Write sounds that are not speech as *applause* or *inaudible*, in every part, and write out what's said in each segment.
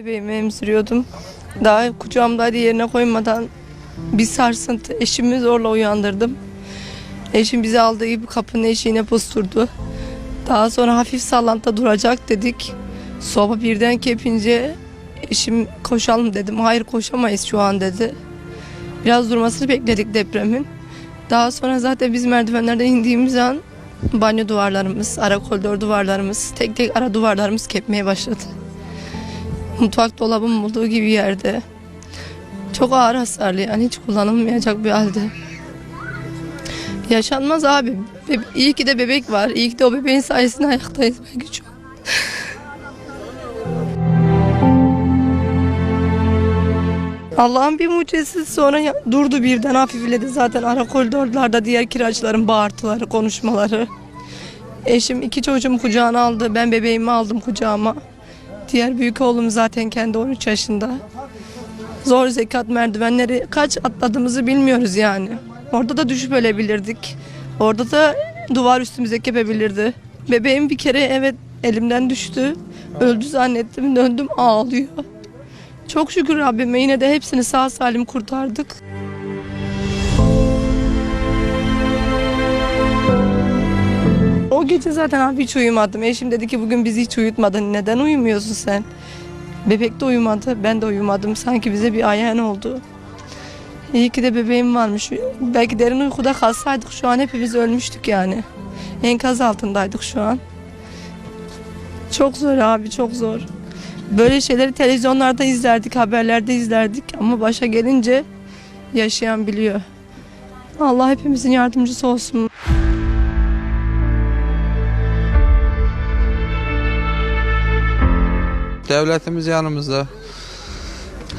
Bebeğimi emziriyordum. Daha kucağımdaydı yerine koymadan bir sarsıntı. Eşimi zorla uyandırdım. Eşim bizi aldığı gibi kapının eşiğine pusturdu. Daha sonra hafif sallantıda duracak dedik. Soba birden kepince eşim koşalım dedim. Hayır koşamayız şu an dedi. Biraz durmasını bekledik depremin. Daha sonra zaten biz merdivenlerden indiğimiz an banyo duvarlarımız, ara koridor duvarlarımız, tek tek ara duvarlarımız kepmeye başladı. *laughs* Mutfak dolabım olduğu gibi yerde. Çok ağır hasarlı yani hiç kullanılmayacak bir halde. Yaşanmaz abi. Be- İyi ki de bebek var. İyi ki de o bebeğin sayesinde ayaktayız belki an. Allah'ın bir mucizesi sonra durdu birden hafifledi zaten ara koridorlarda diğer kiraçların bağırtıları, konuşmaları. Eşim iki çocuğumu kucağına aldı. Ben bebeğimi aldım kucağıma. Diğer büyük oğlum zaten kendi 13 yaşında. Zor zekat merdivenleri kaç atladığımızı bilmiyoruz yani. Orada da düşüp ölebilirdik. Orada da duvar üstümüze kepebilirdi. Bebeğim bir kere evet elimden düştü. Öldü zannettim döndüm ağlıyor. Çok şükür Rabbime yine de hepsini sağ salim kurtardık. Gece zaten abi hiç uyumadım. Eşim dedi ki bugün bizi hiç uyutmadın. Neden uyumuyorsun sen? Bebek de uyumadı. Ben de uyumadım. Sanki bize bir ayağın oldu. İyi ki de bebeğim varmış. Belki derin uykuda kalsaydık şu an hepimiz ölmüştük yani. Enkaz altındaydık şu an. Çok zor abi çok zor. Böyle şeyleri televizyonlarda izlerdik, haberlerde izlerdik ama başa gelince yaşayan biliyor. Allah hepimizin yardımcısı olsun. Devletimiz yanımızda.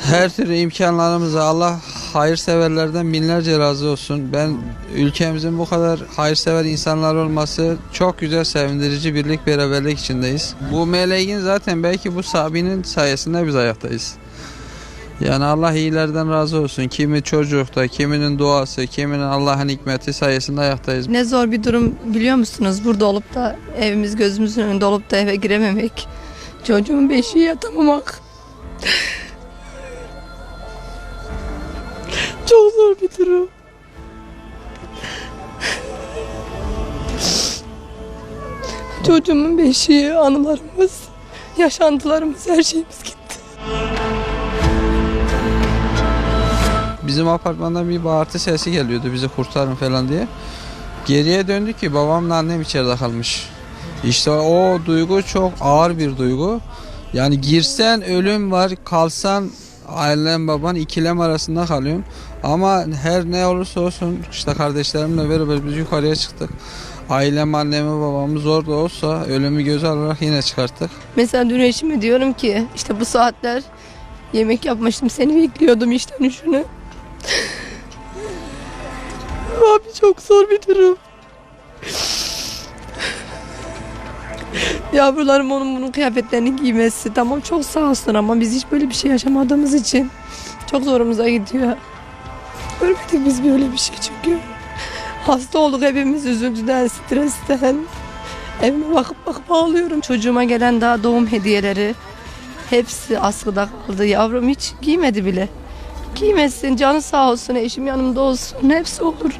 Her türlü imkanlarımızla Allah hayırseverlerden binlerce razı olsun. Ben ülkemizin bu kadar hayırsever insanlar olması çok güzel sevindirici birlik beraberlik içindeyiz. Bu meleğin zaten belki bu Sabi'nin sayesinde biz ayaktayız. Yani Allah iyilerden razı olsun. Kimi çocukta, kiminin duası, kiminin Allah'ın hikmeti sayesinde ayaktayız. Ne zor bir durum biliyor musunuz? Burada olup da evimiz gözümüzün önünde olup da eve girememek. Çocuğumun beşiği yatamamak. Çok zor bir durum. Çocuğumun beşiği, anılarımız, yaşantılarımız, her şeyimiz gitti. Bizim apartmandan bir bağırtı sesi geliyordu bizi kurtarın falan diye. Geriye döndük ki babamla annem içeride kalmış. İşte o duygu çok ağır bir duygu. Yani girsen ölüm var, kalsan ailen baban ikilem arasında kalıyorsun. Ama her ne olursa olsun işte kardeşlerimle beraber biz yukarıya çıktık. Ailem, annemi, babamı zor da olsa ölümü göze alarak yine çıkarttık. Mesela dün eşime diyorum ki işte bu saatler yemek yapmıştım seni bekliyordum işten üşünü. *laughs* Abi çok zor bir durum. Yavrularım onun bunun kıyafetlerini giymesi tamam çok sağ olsun ama biz hiç böyle bir şey yaşamadığımız için çok zorumuza gidiyor. Görmedik biz böyle bir şey çünkü. Hasta olduk hepimiz üzüntüden, stresten. Evime bakıp bakıp ağlıyorum. Çocuğuma gelen daha doğum hediyeleri hepsi askıda kaldı. Yavrum hiç giymedi bile. Giymesin, canı sağ olsun, eşim yanımda olsun. Hepsi olur.